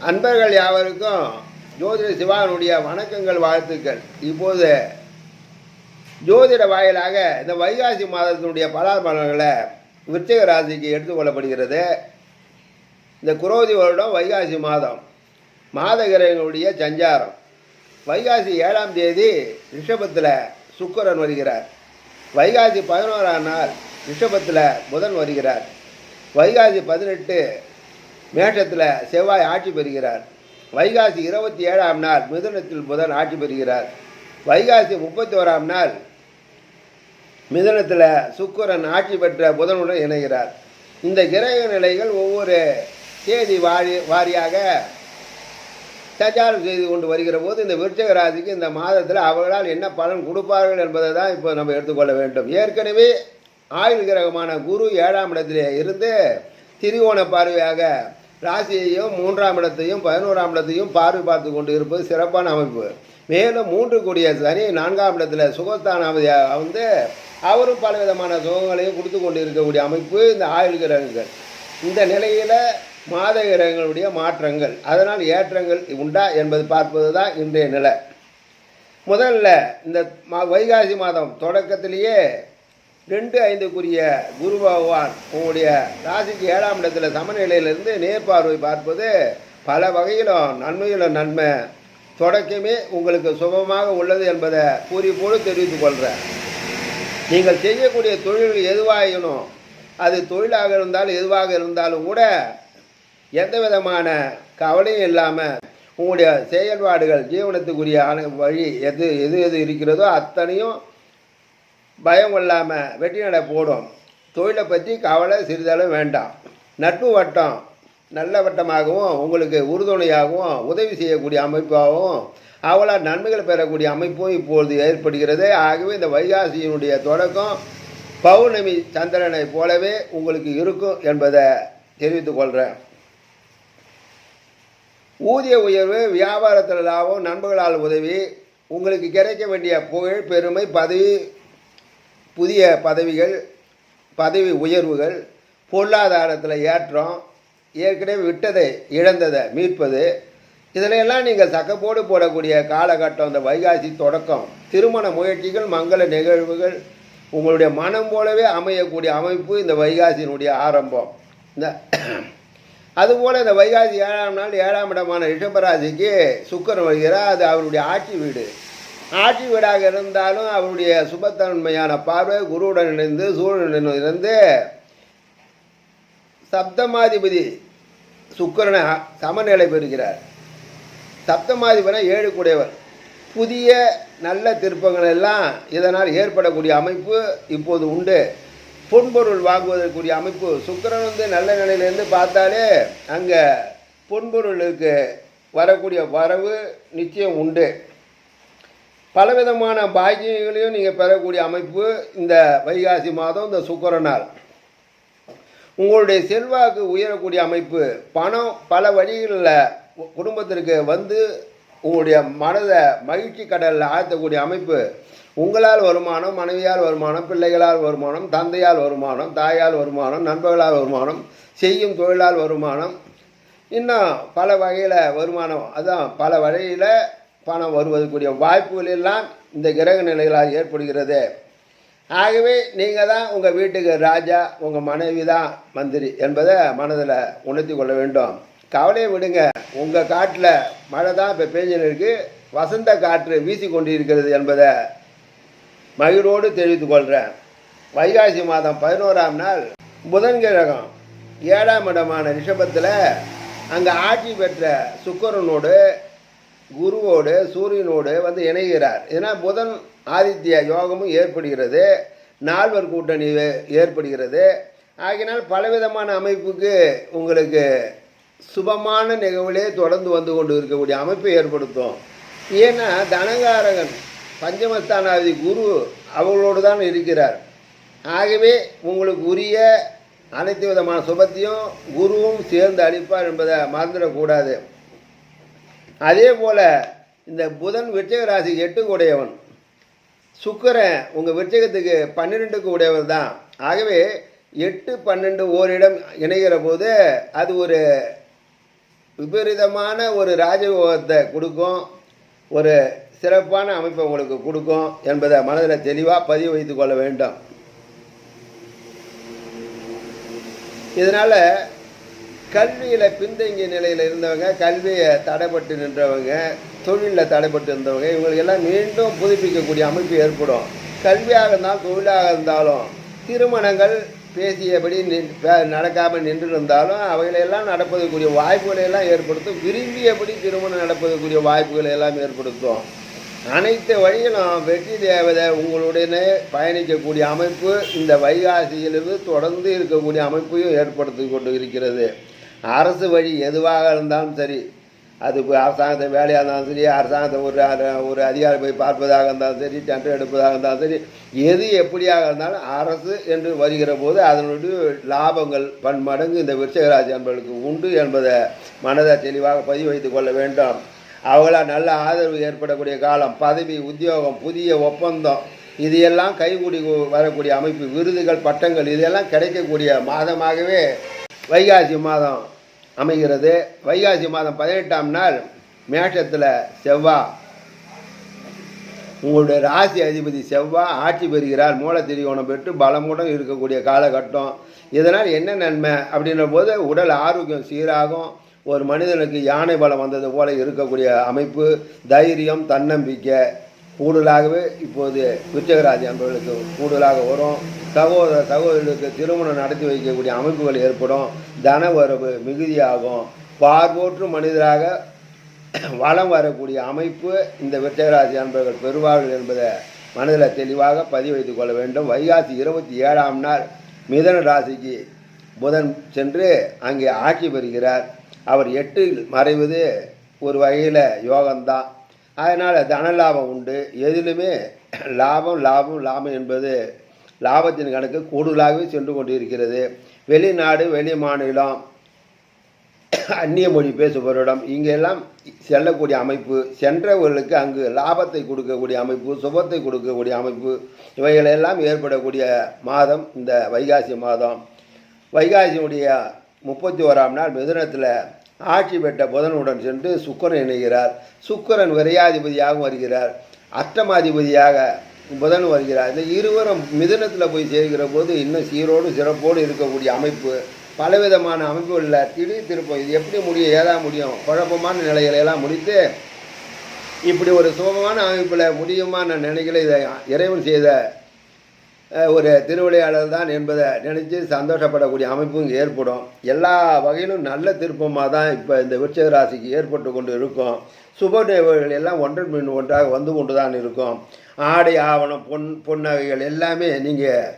அன்பர்கள் யாவருக்கும் ஜோதிட சிவானுடைய வணக்கங்கள் வாழ்த்துக்கள். இப்போது ஜோதிட வாயிலாக இந்த வைகாசி மாதத்தினுடைய பலாபலன்களை விருச்சிக ராசிக்கு எடுத்துக்கொள்ளப்படுகிறது இந்த குரோதி வருடம் வைகாசி மாதம். மாதகிரகங்களுடைய சஞ்சாரம். வைகாசி ஏழாம் தேதி ரிஷபத்தில் சுக்கரன் வருகிறார். வைகாசி பதினோராம் நாள் ரிஷபத்தில் புதன் வருகிறார். வைகாசி பதினெட்டு மேஷத்தில் செவ்வாய் ஆட்சி பெறுகிறார். வைகாசி இருபத்தி ஏழாம் நாள் மிதுனத்தில் புதன் ஆட்சி பெறுகிறார். வைகாசி முப்பத்தி ஓராம் நாள் மிதுனத்தில் சுக்கரன் ஆட்சி பெற்ற புதனுடன் இணைகிறார். இந்த கிரக நிலைகள் ஒவ்வொரு தேதி வாரி வாரியாக சஞ்சாரம் செய்து கொண்டு வருகிற போது இந்த விருச்சக ராசிக்கு இந்த மாதத்தில் அவர்களால் என்ன பலன் கொடுப்பார்கள் என்பதை தான் இப்போ நம்ம எடுத்துக்கொள்ள வேண்டும். ஏற்கனவே ஆயுள் கிரகமான குரு ஏழாம் இடத்திலே இருந்து திரிகோண பார்வையாக ராசியையும் மூன்றாம் இடத்தையும் பதினோராம் இடத்தையும் பார்வை பார்த்து கொண்டு இருப்பது சிறப்பான அமைப்பு. மேலும் மூன்று கூடிய சனி நான்காம் இடத்துல சுகஸ்தானாவதியாக வந்து அவரும் பல விதமான சுகங்களையும் கொடுத்து கொண்டு இருக்கக்கூடிய அமைப்பு இந்த ஆயுள் கிரகங்கள். இந்த நிலையில் மாத கிரகங்களுடைய மாற்றங்கள். அதனால் ஏற்றங்கள் உண்டா என்பது பார்ப்பது தான் இன்றைய நிலை. முதல்ல இந்த மா வைகாசி மாதம் தொடக்கத்திலேயே ரெண்டு ஐந்துக்குரிய குரு பகவான் உங்களுடைய ராசிக்கு ஏழாம் இடத்துல சமநிலையிலிருந்து நேர்பார்வை பார்ப்பது பல வகையிலும் நன்மையிலும் நன்மை. தொடக்கமே உங்களுக்கு சுபமாக உள்ளது என்பதை கூறிப்போடு தெரிவித்துக் கொள்கிறேன் நீங்கள் செய்யக்கூடிய தொழில் எதுவாயினும் அது தொழிலாக இருந்தாலும் எதுவாக இருந்தாலும் கூட எந்த விதமான கவலையும் இல்லாமல் உங்களுடைய செயல்பாடுகள் ஜீவனத்துக்குரிய வழி எது எது எது இருக்கிறதோ அத்தனையும் பயம் கொள்ளாமல் வெட்டி நடை போடும். தொழிலை பற்றி கவலை சிறிதளவு வேண்டாம். நட்பு வட்டம் நல்ல வட்டமாகவும் உங்களுக்கு உறுதுணையாகவும் உதவி செய்யக்கூடிய அமைப்பாகவும் அவளால் நன்மைகள் பெறக்கூடிய அமைப்பும் இப்பொழுது ஏற்படுகிறது. ஆகவே இந்த வைகாசியினுடைய தொடக்கம் பௌர்ணமி சந்திரனை போலவே உங்களுக்கு இருக்கும் என்பதை தெரிவித்துக் கொள்கிறேன் ஊதிய உயர்வு வியாபாரத்தில் லாபம் நண்பர்களால் உதவி உங்களுக்கு கிடைக்க வேண்டிய புகழ் பெருமை பதவி புதிய பதவிகள் பதவி உயர்வுகள் பொருளாதாரத்தில் ஏற்றம் ஏற்கனவே விட்டதை இழந்ததை மீட்பது இதிலெல்லாம் நீங்கள் சக்கப்போடு போடக்கூடிய காலகட்டம் இந்த வைகாசி தொடக்கம். திருமண முயற்சிகள் மங்கள நிகழ்வுகள் உங்களுடைய மனம் போலவே அமையக்கூடிய அமைப்பு இந்த வைகாசியினுடைய ஆரம்பம். இந்த அதுபோல் இந்த வைகாசி ஏழாம் நாள் ஏழாம் இடமான ரிஷபராசிக்கு சுக்கரன் வருகிறார். அது அவருடைய ஆட்சி வீடு. ஆட்சி வீடாக இருந்தாலும் அவருடைய சுபத்தன்மையான பார்வை குருவுடன் இணைந்து சூழலுடன் இருந்து சப்தமாதிபதி சுக்கரனை சமநிலை பெறுகிறார். சப்தமாதிபதி ஏழு கூடையவர் புதிய நல்ல திருப்பங்கள் எல்லாம் இதனால் ஏற்படக்கூடிய அமைப்பு இப்போது உண்டு. பொன்பொருள் வாங்குவதற்குரிய அமைப்பு. சுக்கிரன் வந்து நல்ல நிலையிலேருந்து பார்த்தாலே அங்கே பொன்பொருளுக்கு வரக்கூடிய வரவு நிச்சயம் உண்டு. பலவிதமான பாக்கியங்களையும் நீங்கள் பெறக்கூடிய அமைப்பு இந்த வைகாசி மாதம் இந்த சுக்கிரனால் உங்களுடைய செல்வாக்கு உயரக்கூடிய அமைப்பு. பணம் பல வழிகளில் குடும்பத்திற்கு வந்து உங்களுடைய மனதை மகிழ்ச்சி கடலில் ஆழ்த்தக்கூடிய அமைப்பு. உங்களால் வருமானம் மனைவியால் வருமானம் பிள்ளைகளால் வருமானம் தந்தையால் வருமானம் தாயால் வருமானம் நண்பர்களால் வருமானம் செய்யும் தொழிலால் வருமானம். இன்னும் பல வகையில் வருமானம். அதான் பல வகையில் பணம் வருவதற்குரிய வாய்ப்புகள் எல்லாம் இந்த கிரக நிலைகளால் ஏற்படுகிறது. ஆகவே நீங்கள் தான் உங்கள் வீட்டுக்கு ராஜா உங்கள் மனைவி தான் மந்திரி என்பதை மனதில் உணர்த்தி கொள்ள வேண்டும். கவலையை விடுங்க. உங்கள் காட்டில் மழை தான் இப்போ பேஞ்சின்னு இருக்கு. வசந்த காற்று வீசி கொண்டிருக்கிறது என்பதை மகிழோடு தெரிவித்துக் கொள்கிறேன் வைகாசி மாதம் பதினோராம் நாள் புதன் கிரகம் ஏழாம் இடமான ரிஷபத்தில் அங்கே ஆட்சி பெற்ற சுக்கரனோடு குருவோடு சூரியனோடு வந்து இணைகிறார். ஏன்னா புதன் ஆதித்ய யோகமும் ஏற்படுகிறது. நால்வர் கூட்டணி ஏற்படுகிறது. ஆகினால் பலவிதமான அமைப்புக்கு உங்களுக்கு சுபமான நிகழ்விலே தொடர்ந்து வந்து கொண்டு இருக்கக்கூடிய அமைப்பை ஏற்படுத்தும். ஏன்னா தனகாரகன் பஞ்சமஸ்தானாதி குரு அவங்களோடு தான் இருக்கிறார். ஆகவே உங்களுக்கு உரிய அனைத்து விதமான சுபத்தையும் குருவும் சேர்ந்து அளிப்பார் என்பதை மறந்துடக்கூடாது. அதே போல் இந்த புதன் விருச்சிக ராசிக்கு எட்டுக்கு உடையவன் சுக்கரன் உங்கள் விருச்சிகத்துக்கு பன்னிரெண்டுக்கு உடையவர் தான். ஆகவே எட்டு பன்னெண்டு ஓரிடம் இணைகிற போது அது ஒரு விபரீதமான ஒரு ராஜயோகத்தை கொடுக்கும். ஒரு சிறப்பான அமைப்பை உங்களுக்கு கொடுக்கும் என்பதை மனதில் தெளிவாக பதிவு வைத்து கொள்ள வேண்டும். இதனால் கல்வியில் பின்தங்கிய நிலையில் இருந்தவங்க கல்வியை தடைப்பட்டு நின்றவங்க தொழிலில் தடைப்பட்டு இருந்தவங்க இவங்களுக்கெல்லாம் மீண்டும் புதுப்பிக்கக்கூடிய அமைப்பு ஏற்படும். கல்வியாக இருந்தாலும் தொழிலாக இருந்தாலும் திருமணங்கள் பேசியபடி நடக்காமல் நின்று இருந்தாலும் அவைகளெல்லாம் நடப்பதற்குரிய வாய்ப்புகளை எல்லாம் ஏற்படுத்தும். விரும்பியபடி திருமணம் நடப்பதற்குரிய வாய்ப்புகளை எல்லாம் ஏற்படுத்தும். அனைத்து வழியிலும் வெற்றி தேவதை உங்களுடனே பயணிக்கக்கூடிய அமைப்பு இந்த வைகாசியிலிருந்து தொடர்ந்து இருக்கக்கூடிய அமைப்பையும் ஏற்படுத்தி கொண்டு இருக்கிறது. அரசு வழி எதுவாக இருந்தாலும் சரி அது இப்போ அரசாங்கத்தை வேலையாக இருந்தாலும் சரி அரசாங்கத்தை ஒரு அர- ஒரு அதிகாரி போய் பார்ப்பதாக இருந்தாலும் சரி டெண்டர் எடுப்பதாக இருந்தாலும் சரி எது எப்படியாக இருந்தாலும் அரசு என்று வருகிற போது அதனுடைய லாபங்கள் பன்மடங்கு இந்த விருச்சகராஜ் என்பவர்களுக்கு உண்டு என்பதை மனதை தெளிவாக பதிவு வைத்துக் கொள்ள வேண்டும். அவர்களால் நல்ல ஆதரவு ஏற்படக்கூடிய காலம் பதவி உத்தியோகம் புதிய ஒப்பந்தம் இது எல்லாம் கைகூடி வரக்கூடிய அமைப்பு விருதுகள் பட்டங்கள் இதெல்லாம் கிடைக்கக்கூடிய மாதமாகவே வைகாசி மாதம் அமைகிறது. வைகாசி மாதம் பதினெட்டாம் நாள் மேஷத்தில் செவ்வா. உங்களுடைய ராசி அதிபதி செவ்வா ஆட்சி பெறுகிறார். மூலத்திரிகோணம் பெற்று பலமுடன் இருக்கக்கூடிய காலகட்டம். இதனால் என்ன நன்மை? அப்படின்ற போது உடல் ஆரோக்கியம் சீராகும். ஒரு மனிதனுக்கு யானை பலம் வந்தது போல இருக்கக்கூடிய அமைப்பு தைரியம் தன்னம்பிக்கை. கூடுதலாகவே இப்போது விருச்சகராஜ் என்பவர்களுக்கு கூடுதலாக வரும். சகோதர சகோதரர்களுக்கு திருமணம் நடத்தி வைக்கக்கூடிய அமைப்புகள் ஏற்படும். தன வரவு மிகுதியாகும். பார்வோற்று மனிதராக வளம் வரக்கூடிய அமைப்பு இந்த விருச்சகராசி அன்பர்கள் பெறுவார்கள் என்பதை மனதில் தெளிவாக பதிவு வைத்துக் கொள்ள வேண்டும். வைகாசி இருபத்தி ஏழாம் நாள் மிதன ராசிக்கு புதன் சென்று அங்கே ஆட்சி பெறுகிறார். அவர் எட்டில் மறைவது ஒரு வகையில் யோகம்தான். அதனால் தன லாபம் உண்டு. எதிலுமே லாபம் லாபம் லாபம் என்பது லாபத்தின் கணக்கு கூடுதலாகவே சென்று கொண்டிருக்கிறது. வெளிநாடு வெளி மாநிலம் அந்நிய மொழி பேசுபவரிடம் இங்கெல்லாம் செல்லக்கூடிய அமைப்பு சென்றவர்களுக்கு அங்கு லாபத்தை கொடுக்கக்கூடிய அமைப்பு சுபத்தை கொடுக்கக்கூடிய அமைப்பு இவைகளெல்லாம் ஏற்படக்கூடிய மாதம் இந்த வைகாசி மாதம். வைகாசியுடைய முப்பத்தி ஓராம் நாள் மிதுனத்தில் ஆட்சி பெற்ற புதனுடன் சென்று சுக்கிரன் இணைகிறார். சுக்கிரன் விரையாதிபதியாகவும் வருகிறார். அஷ்டமாதிபதியாக புதன் வருகிறார். இந்த இருவரும் மிதுனத்தில் போய் சேர்கிற போது இன்னும் சீரோடு சிறப்போடு இருக்கக்கூடிய அமைப்பு பலவிதமான அமைப்புகளில் திடீர் திருப்பம். இது எப்படி முடியும்? ஏதா முடியும்? குழப்பமான நிலைகளை எல்லாம் முடித்து இப்படி ஒரு சுகமான அமைப்பில் முடியுமா நான் நினைக்கல. இதை இறைவன் செய்த ஒரு திருவிளையாடல் தான் என்பதை நினச்சி சந்தோஷப்படக்கூடிய அமைப்பும் இங்கே ஏற்படும். எல்லா வகையிலும் நல்ல திருப்பமாக தான் இப்போ இந்த விருச்சிக ராசிக்கு ஏற்பட்டு கொண்டு இருக்கும். சுப நிகழ்வுகள் எல்லாம் ஒன்றன் பின் ஒன்றாக வந்து கொண்டு தான் இருக்கும். ஆடை ஆவணம் பொன் பொன்னகைகள் எல்லாமே நீங்கள்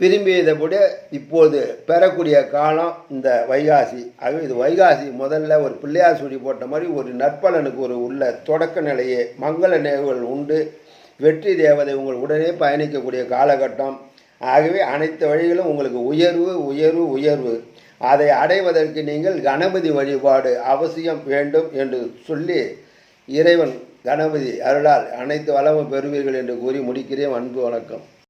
விரும்பியதைப்படி இப்போது பெறக்கூடிய காலம் இந்த வைகாசி. ஆகவே இது வைகாசி முதல்ல ஒரு பிள்ளையார் சுழி போட்ட மாதிரி ஒரு நற்பலனுக்கு ஒரு உள்ள தொடக்க நிலையே. மங்கள நிகழ்வுகள் உண்டு. வெற்றி தேவதை உங்கள் உடனே பயணிக்கக்கூடிய காலகட்டம். ஆகவே அனைத்து வழிகளும் உங்களுக்கு உயர்வு உயர்வு உயர்வு. அதை அடைவதற்கு நீங்கள் கணபதி வழிபாடு அவசியம் வேண்டும் என்று சொல்லி இறைவன் கணபதி அருளால் அனைத்து வளமும் பெறுவீர்கள் என்று கூறி முடிக்கிறேன். அன்பு வணக்கம்.